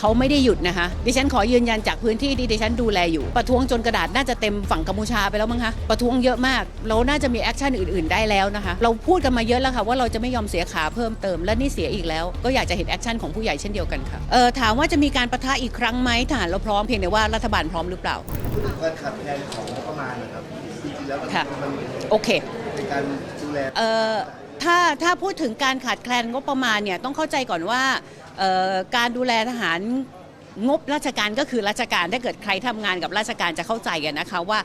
เขาไม่ได้หยุดนะคะ ดิฉันขอยืนยันจากพื้นที่ที่ดิฉันดูแลอยู่ ประท้วงจนกระดาษน่าจะเต็มฝั่งกัมพูชาไปแล้วมั้งคะ ประท้วงเยอะมาก เราน่าจะมีแอคชั่นอื่น ๆ ได้แล้วนะคะ เราพูดกันมาเยอะแล้วค่ะว่าเราจะไม่ยอมเสียขาเพิ่มเติม และนี่เสียอีกแล้ว ก็อยากจะเห็นแอคชั่นของผู้ใหญ่เช่นเดียวกันค่ะ เออถามว่าจะมีการประทะอีกครั้งไหมทหารเราพร้อมเพียงแต่ว่ารัฐบาลพร้อมหรือเปล่าพูดถึงการขาดแคลนของงบประมาณนะครับจริงๆแล้วมันค่ะ มันโอเคเป็นการดูแล เอ่อถ้าถ้าพูดถึงการขาดแคลนงบประมาณเนี่ยต้องเข้าใจก่อนว่าเอ่อ การดูแลทหารงบราชการก็คือราชการถ้าเกิดใครทำงานกับราชการจะเข้าใจกันนะคะว่า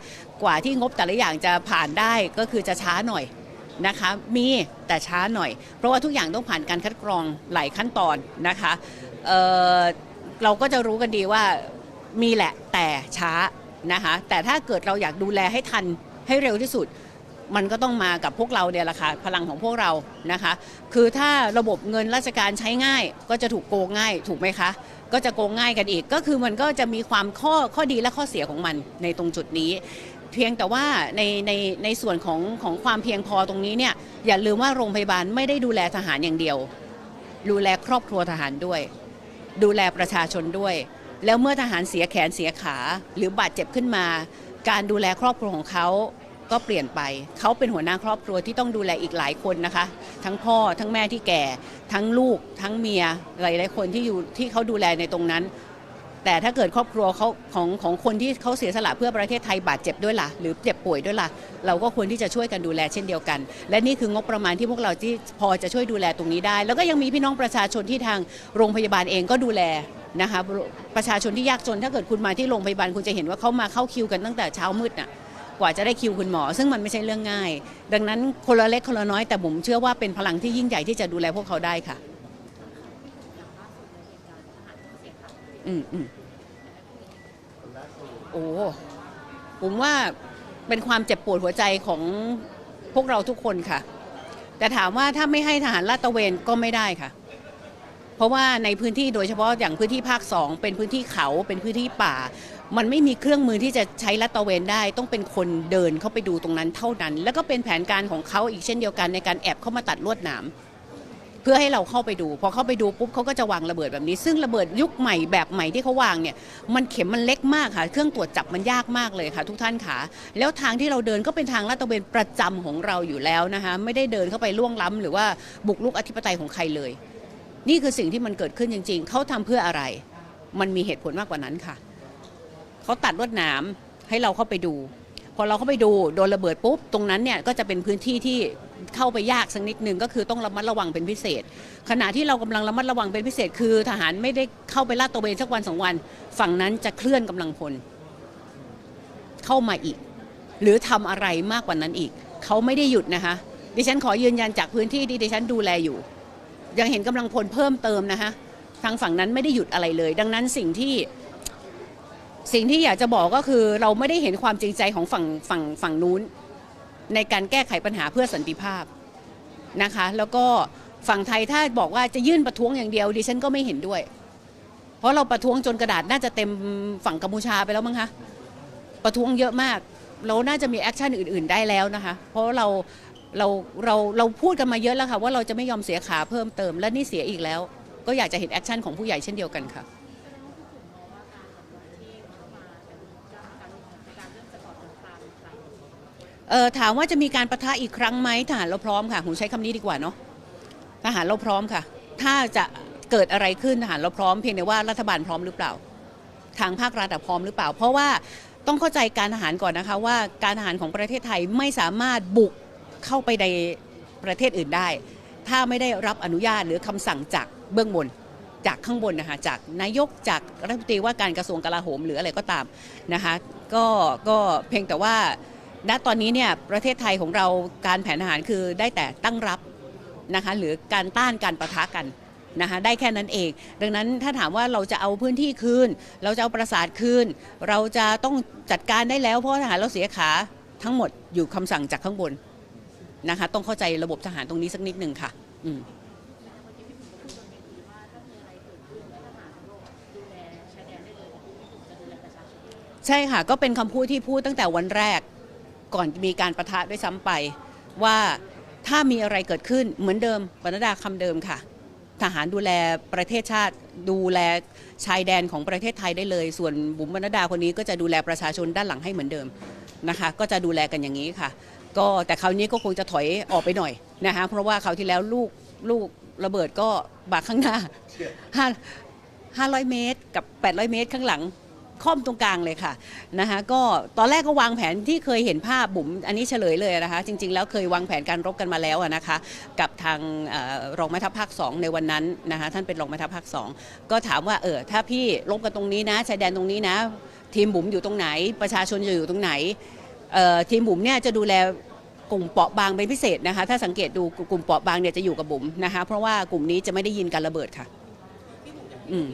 กว่าที่งบแต่ละอย่างจะผ่านได้ก็คือจะช้าหน่อยนะคะมีแต่ช้าหน่อย เพราะว่าทุกอย่างต้องผ่านการคัดกรองหลายขั้นตอนนะคะเเราก็จะรู้กันดีว่ามีแหละแต่ช้านะคะแต่ถ้าเกิดเราอยากดูแลให้ทันให้เร็วที่สุด มันก็ต้องมากับพวกเราเนี่ยแหละค่ะพลังของพวกเรานะคะ คือถ้าระบบเงินราชการใช้ง่ายก็จะถูกโกงง่ายถูกไหมคะ ก็จะโกงง่ายกันอีก ก็คือมันก็จะมีความข้อข้อดีและข้อเสียของมันในตรงจุดนี้ เพียงแต่ว่าในในในส่วนของของความเพียงพอตรงนี้เนี่ยอย่าลืมว่าโรงพยาบาลไม่ได้ดูแลทหารอย่างเดียว ดูแลครอบครัวทหารด้วย ดูแลประชาชนด้วย แล้วเมื่อทหารเสียแขนเสียขา หรือบาดเจ็บขึ้นมา การดูแลครอบครัวของเขา ก็เปลี่ยนไป เขาเป็นหัวหน้าครอบครัวที่ต้องดูแลอีกหลายคนนะคะ ทั้งพ่อทั้งแม่ที่แก่ ทั้งลูก ทั้งเมียหลายๆคนที่อยู่ที่เขาดูแลในตรงนั้น แต่ถ้าเกิดครอบครัวเขาของของคนที่เขาเสียสละเพื่อประเทศไทยบาดเจ็บด้วยล่ะ หรือเจ็บป่วยด้วยล่ะ เราก็ควรที่จะช่วยกันดูแลเช่นเดียวกัน และนี่คืองบประมาณที่พวกเราที่พอจะช่วยดูแลตรงนี้ได้ แล้วก็ยังมีพี่น้องประชาชนที่ทางโรงพยาบาลเองก็ดูแลนะคะประชาชนที่ยากจนถ้าเกิดคุณมาที่โรงพยาบาลคุณจะเห็นว่าเขามาเข้าคิวกันตั้งแต่เช้ามืดน่ะ กว่าจะได้คิวคุณหมอ ซึ่งมันไม่ใช่เรื่องง่าย ดังนั้นคนละเล็กคนละน้อยแต่ผมเชื่อว่าเป็นพลังที่ยิ่งใหญ่ที่จะดูแลพวกเขาได้ค่ะ อืมอืมโอ้ผมว่าเป็นความเจ็บปวดหัวใจของพวกเราทุกคนค่ะ แต่ถามว่าถ้าไม่ให้ทหารลาดตระเวนก็ไม่ได้ค่ะ เพราะว่าในพื้นที่โดยเฉพาะอย่างพื้นที่ภาคสองเป็นพื้นที่เขาเป็นพื้นที่ป่า มันไม่มีเครื่องมือที่จะใช้ลาดตะเวนได้ ต้องเป็นคนเดินเข้าไปดูตรงนั้นเท่านั้น แล้วก็เป็นแผนการของเขาอีกเช่นเดียวกันในการแอบเข้ามาตัดลวดหนามเพื่อให้เราเข้าไปดู พอเข้าไปดูปุ๊บเขาก็จะวางระเบิดแบบนี้ ซึ่งระเบิดยุคใหม่แบบใหม่ที่เขาวางเนี่ยมันเข็มมันเล็กมากค่ะ เครื่องตรวจจับมันยากมากเลยค่ะ ทุกท่านค่ะ แล้วทางที่เราเดินก็เป็นทางลาดตระเวนประจำของเราอยู่แล้วนะคะไม่ได้เดินเข้าไปล่วงล้ำหรือว่าบุกรุกอธิปไตยของใครเลย นี่คือสิ่งที่มันเกิดขึ้นจริง ๆเขาทำเพื่ออะไร มันมีเหตุผลมากกว่านั้นค่ะ เขาตัดลวดหนามให้เราเข้าไปดู พอเราเข้าไปดูโดนระเบิดปุ๊บ ตรงนั้นเนี่ยก็จะเป็นพื้นที่ที่เข้าไปยากสักนิดหนึ่งก็คือต้องระมัดระวังเป็นพิเศษ ขณะที่เรากำลังระมัดระวังเป็นพิเศษ คือ ทหารไม่ได้เข้าไปลาดตระเวนสักวันสองวัน ฝั่งนั้นจะเคลื่อนกำลังพล เข้ามาอีก หรือทำอะไรมากกว่านั้นอีก เขาไม่ได้หยุดนะคะ ดิฉันขอยืนยันจากพื้นที่ที่ดิฉันดูแลอยู่ ยังเห็นกำลังพลเพิ่มเติมนะคะทางฝั่งนั้นไม่ได้หยุดอะไรเลย ดังนั้นสิ่งที่ สิ่งที่อยากจะบอกก็คือเราไม่ได้เห็นความจริงใจของฝั่งฝั่งฝั่งนู้น ในการแก้ไขปัญหาเพื่อสันติภาพนะคะ แล้วก็ฝั่งไทยถ้าบอกว่าจะยื่นประท้วงอย่างเดียวดิฉันก็ไม่เห็นด้วย เพราะเราประท้วงจนกระดาษน่าจะเต็มฝั่งกัมพูชาไปแล้วมั้งคะประท้วงเยอะมาก เราน่าจะมีแอคชั่นอื่น ๆ ได้แล้วนะคะ เพราะเราเราเราเราพูดกันมาเยอะแล้วค่ะว่าเราจะไม่ยอมเสียขาเพิ่มเติมและนี่เสียอีกแล้ว ก็อยากจะเห็นแอคชั่นของผู้ใหญ่เช่นเดียวกันค่ะ เออถามว่าจะมีการประทะอีกครั้งไหมทหารเราพร้อมค่ะผมใช้คำนี้ดีกว่าเนาะทหารเราพร้อมค่ะ ถ้าจะเกิดอะไรขึ้นทหารเราพร้อมเพียงแต่ว่ารัฐบาลพร้อมหรือเปล่า ทางภาครัฐพร้อมหรือเปล่า เพราะว่าต้องเข้าใจการทหารก่อนนะคะว่าการทหารของประเทศไทยไม่สามารถบุกเข้าไปในประเทศอื่นได้ ถ้าไม่ได้รับอนุญาตหรือคำสั่งจากเบื้องบนจากข้างบนนะคะจากนายกจากรัฐมนตรีว่าการกระทรวงกลาโหมหรืออะไรก็ตามนะคะก็ก็เพียงแต่ว่า ณตอนนี้เนี่ยประเทศไทยของเราการแผนทหารคือได้แต่ตั้งรับนะคะหรือการต้านการประทะกันนะคะได้แค่นั้นเอง ดังนั้นถ้าถามว่าเราจะเอาพื้นที่คืน เราจะเอาประสาทคืน เราจะต้องจัดการได้แล้วเพราะทหารเราเสียขาทั้งหมดอยู่คำสั่งจากข้างบนนะคะต้องเข้าใจระบบทหารตรงนี้สักนิดหนึ่งค่ะอืมใช่ค่ะ ก็เป็นคำพูดที่พูดตั้งแต่วันแรก ก่อนมีการประทะด้วยซ้ำไปว่าถ้ามีอะไรเกิดขึ้นเหมือนเดิมปนดดาคำเดิมค่ะ ทหารดูแลประเทศชาติดูแลชายแดนของประเทศไทยได้เลย ส่วนบุ๋มบรรดาคนนี้ก็จะดูแลประชาชนด้านหลังให้เหมือนเดิมนะคะ ก็จะดูแลกันอย่างนี้ค่ะ ก็แต่คราวนี้ก็คงจะถอยออกไปหน่อยนะคะเพราะว่าคราวที่แล้วลูกลูกระเบิดก็บากข้างหน้าห้าห้าร้อยเมตรกับ 800 เมตรข้างหลัง ค่อมตรงกลางเลยค่ะนะคะก็ตอนแรกก็วางแผนที่เคยเห็นภาพบุ๋มอันนี้เฉลยเลยนะคะ จริง ๆ แล้วเคยวางแผนการรบกันมาแล้วนะคะ กับทางออรองแม่ทัพภาค2ในวันนั้นนะคะท่านเป็นรองแม่ทัพภาค2ก็ถามว่าเออถ้าพี่รบกันตรงนี้นะชายแดนตรงนี้นะ ทีมบุ๋มอยู่ตรงไหน ประชาชนจะอยู่ตรงไหนออทีมบุ๋มเนี่ยจะดูแลกลุ่มเปราะบางเป็นพิเศษนะคะ ถ้าสังเกตดูกลุ่มเปราะบางเนี่ยจะอยู่กับบุ๋มนะคะ เพราะว่ากลุ่มนี้จะไม่ได้ยินการระเบิดค่ะ อืม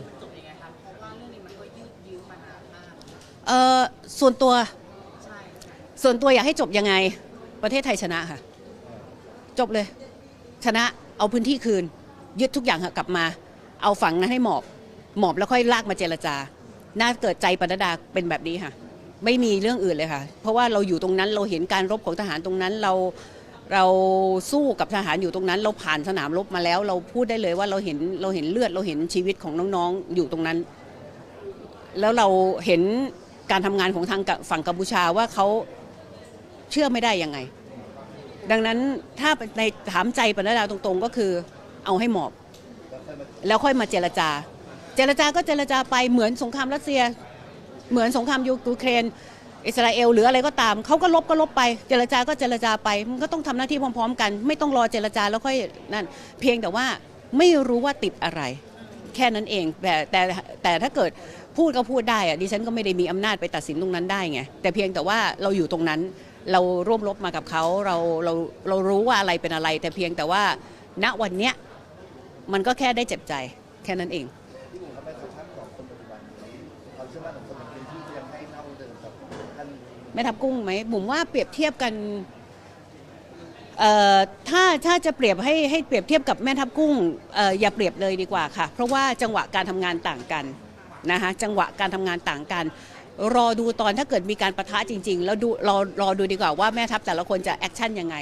เอ่อส่วนตัวส่วนตัวอยากให้จบยังไง ประเทศไทยชนะค่ะ จบเลย ชนะเอาพื้นที่คืน ยึดทุกอย่างกลับมา เอาฝั่งนั้นให้หมอบ หมอบแล้วค่อยลากมาเจรจา น่าเกิดใจปนดาเป็นแบบนี้ค่ะ ไม่มีเรื่องอื่นเลยค่ะ เพราะว่าเราอยู่ตรงนั้นเราเห็นการรบของทหารตรงนั้นเราเราสู้กับทหารอยู่ตรงนั้น เราผ่านสนามรบมาแล้ว เราพูดได้เลยว่าเราเห็นเราเห็นเลือดเราเห็นชีวิตของน้องๆอยู่ตรงนั้น แล้วเราเห็น การทำงานของทางฝั่งกัมพูชาว่าเขาเชื่อไม่ได้ยังไง ดังนั้นถ้าในถามใจปนดาตรงๆ ก็คือเอาให้หมอบ แล้วค่อยมาเจรจา เจรจาก็เจรจาไปเหมือนสงครามรัสเซีย เหมือนสงครามยูเครนอิสราเอลหรืออะไรก็ตามเขาก็ลบก็ลบไป เจรจาก็เจรจาไปมันก็ต้องทำหน้าที่พร้อม ๆ กัน ไม่ต้องรอเจรจาแล้วค่อยนั่นเพียงแต่ว่าไม่รู้ว่าติดอะไร แค่นั้นเองแต่แต่แต่ถ้าเกิด พูดก็พูดได้อะดิฉันก็ไม่ได้มีอำนาจไปตัดสินตรงนั้นได้ไงแต่เพียงแต่ว่าเราอยู่ตรงนั้น เราร่วมรบมากับเขาเราเราเรารู้ว่าอะไรเป็นอะไร แต่เพียงแต่ว่าณวันเนี้ยมันก็แค่ได้เจ็บใจแค่นั้นเอง ที่ผมเข้าไปสัมภาษณ์ของคนปัจจุบันนี้ความเชื่อมั่นของคนในพื้นที่ยังให้เท่าเดิมกับท่าน แม่ทับกุ้งไหมบุ๋มว่าเปรียบเทียบกันเอ่อถ้าถ้าจะเปรียบให้ให้เปรียบเทียบกับแม่ทับกุ้งเอ่ออย่าเปรียบเลยดีกว่าค่ะ เพราะว่าจังหวะการทำงานต่างกัน นะคะจังหวะการทำงานต่างกัน รอดูตอนถ้าเกิดมีการประทะจริง ๆ แล้วดูรอรอดูดีกว่าว่าแม่ทัพแต่ละคนจะแอคชั่นยังไง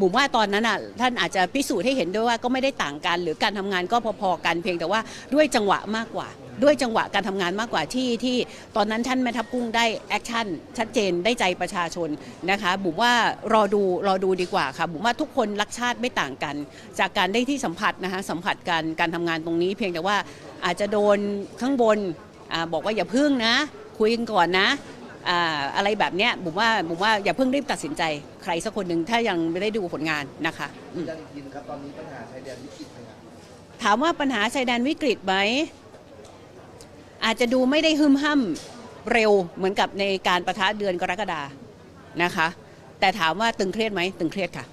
บุ๋มว่าตอนนั้นอะท่านอาจจะพิสูจน์ให้เห็นด้วยว่าก็ไม่ได้ต่างกัน หรือการทำงานก็พอๆกันเพียงแต่ว่าด้วยจังหวะมากกว่า ด้วยจังหวะการทำงานมากกว่าที่ที่ตอนนั้นท่านแม่ทัพกุ้งได้แอคชั่นชัดเจนได้ใจประชาชนนะคะบุ๋มว่ารอดูรอดูดีกว่าค่ะบุ๋มว่าทุกคนรักชาติไม่ต่างกัน จากการได้ที่สัมผัสนะคะสัมผัสการการทำงานตรงนี้ เพียงแต่ว่าอาจจะโดนข้างบนอาบอกว่าอย่าพึ่งนะ คุยกันก่อนนะอ่าอะไรแบบเนี้ยบุ๋มว่าบุ๋มว่าอย่าเพิ่งรีบตัดสินใจใครสักคนหนึ่งถ้ายังไม่ได้ดูผลงานนะคะอืมยังอีกทีนะครับตอนนี้ปัญหาชายแดนวิกฤตนะครับถามว่าปัญหาชายแดนวิกฤตไหม อาจจะดูไม่ได้หึมห้ำเร็วเหมือนกับในการประทะเดือนกรกฎานะคะ แต่ถามว่าตึงเครียดไหมตึงเครียดค่ะ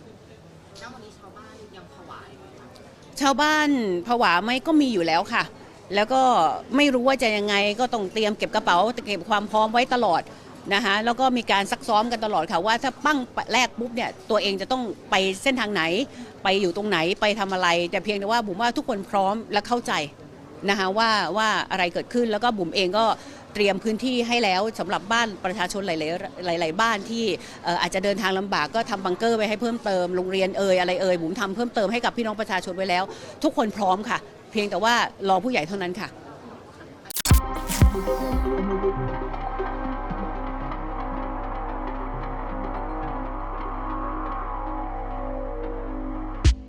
ณวันนี้ชาวบ้านยังผวาอยู่ไหมคะชาวบ้านผวาไหมก็มีอยู่แล้วค่ะ แล้วก็ไม่รู้ว่าจะยังไงก็ต้องเตรียมเก็บกระเป๋าเก็บความพร้อมไว้ตลอดนะคะแล้วก็มีการซักซ้อมกันตลอดค่ะว่าถ้าปั้งแรกปุ๊บเนี่ยตัวเองจะต้องไปเส้นทางไหน ไปอยู่ตรงไหนไปทำอะไร แต่เพียงแต่ว่าบุ๋มว่าทุกคนพร้อมและเข้าใจ นะคะว่าว่าอะไรเกิดขึ้นแล้วก็บุ๋มเองก็เตรียมพื้นที่ให้แล้วสำหรับบ้านประชาชนหลายๆหลาย ๆ บ้านที่เอ่ออาจจะเดินทางลำบากก็ทำบังเกอร์ไว้ให้เพิ่มเติมโรงเรียนเอ่ยอะไรเอ่ยบุ๋มทำเพิ่มเติมให้กับพี่น้องประชาชนไว้แล้ว ทุกคนพร้อมค่ะ เพียงแต่ว่ารอผู้ใหญ่เท่านั้นค่ะ